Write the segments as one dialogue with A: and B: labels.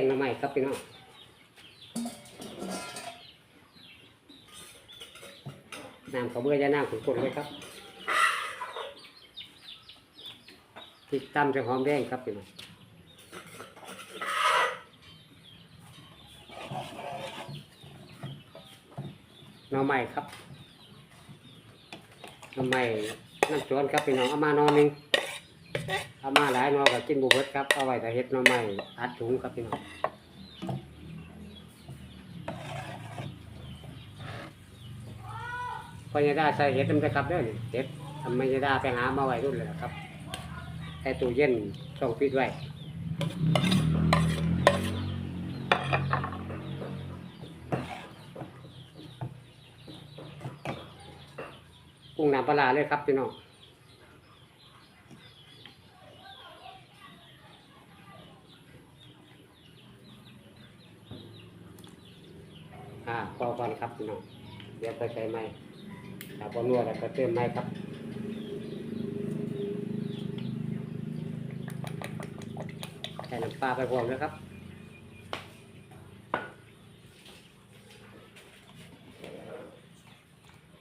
A: งหน้ำใหม่ครับพี่น้องน้ำข้าเบื่อยาน้ำขุ่นๆเลยครับพริกตำจะหอมแดงครับพี่น้องหน้ำใหม่ครับหน้ำใหม่น้ำสวนครับพี่น้องเอามานอนหนึ่ง เอามาหลายหนอกับกินบุเบิดครับ เอาไว้แต่เฮ็ดหน่อไม้อัดถุงครับพี่น้องพญาดาใส่เฮ็ดมันจะครับเด้อนี่เฮ็ดทำพญาดาไปหามาไว้รุ่นเลยครับใส่ตู้เย็นต้องปิดไว้กุ้งน้ำปลาเลยครับพี่น้อง อ่าพอก่อนครับพี่น้องเดี๋ยวไปใส่ไม้ถ้าพอนัวแล้วก็เติมไม้ครับใส่น้ำปลาไปพร้อมแล้วครับ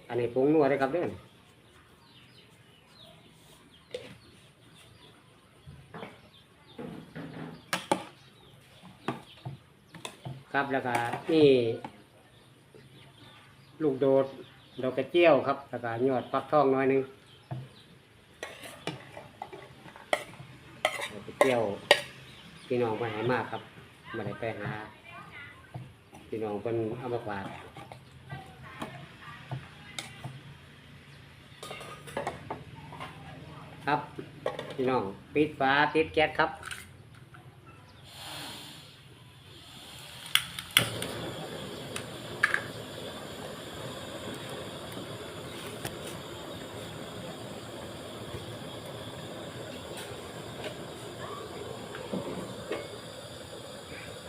A: อันนี้ผงนัวเลยครับเด้อครับแล้วก็นี่ ลูกโดดดอกกระเจียวครับแล้วก็ยอดฟักทองน้อยหนึงดอกกระเจียวพี่น้องไปหามากครับมาได้ไปหาพี่น้องเป็นเอามาฝากครับพี่น้องปิดฝาติดแก๊สครับ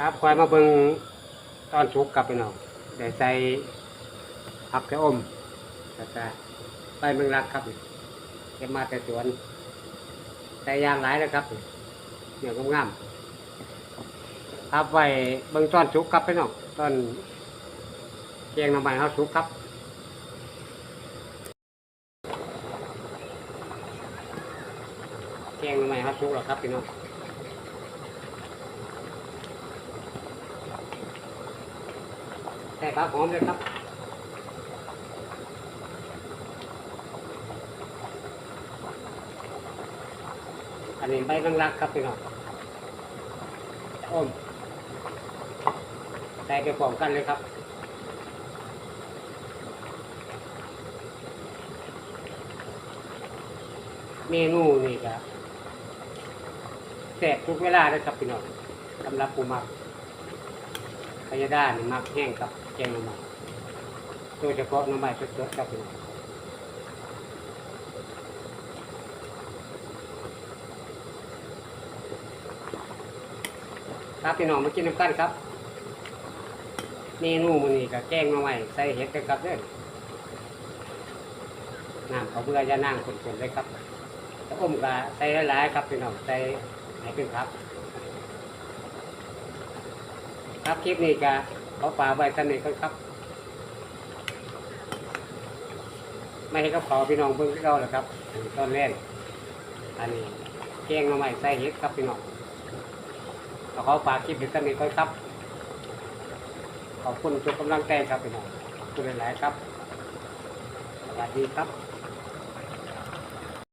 A: ครับคอยมาเบิ่งตอนสุกกลับไปหน่อยได้ใส่ผักกระอมแล้วก็ใบเมืองรักครับเก็บมาแต่สวนใส่ยางหลายแล้วครับเนี่ยงามๆครับไว้เบิ่งตอนสุกกลับไปหน่อยตอนเกียงน้ำใหม่เขาสุกครับเกียงน้ำใหม่เขาสุกแล้วครับพี่น้อง ใส่ผักหอมเลยครับอันนี้ใบบังรักครับพี่น้องอมใส่ไปพร้อมกันเลยครับเมนูนี่ก็แซ่บทุกเวลาเลยครับพี่น้องสำหรับผู้มัก ยด้านี่มักแห้งครับแกงหน่อไม้โดยเฉพาะหน่อไม้สดๆครับพี่น้องครับพี่น้องมากินน้ำกันครับเมนูมื้อนี้ก็แกงหน่อไม้ใส่เห็ดกันครับเด้อน้ำเขาเบื่อยานั่งคนๆเลยครับแล้วอมก็ใส่หลายๆครับพี่น้องใส่ให้เป็นครับ ครับคลิปนี้ก็เขาฝากไว้สนิทกันครับ ไม่ให้เขาขอพี่น้องเพิ่งที่เราหรอกครับตอนแรกอันนี้แกงหน่อไม้ใส่เห็ดครับพี่น้องขอเขาฝากคลิปนี้สนิทกันครับ ขอบคุณทุกกำลังใจครับพี่น้องคุณหลายๆครับสวัสดีครับ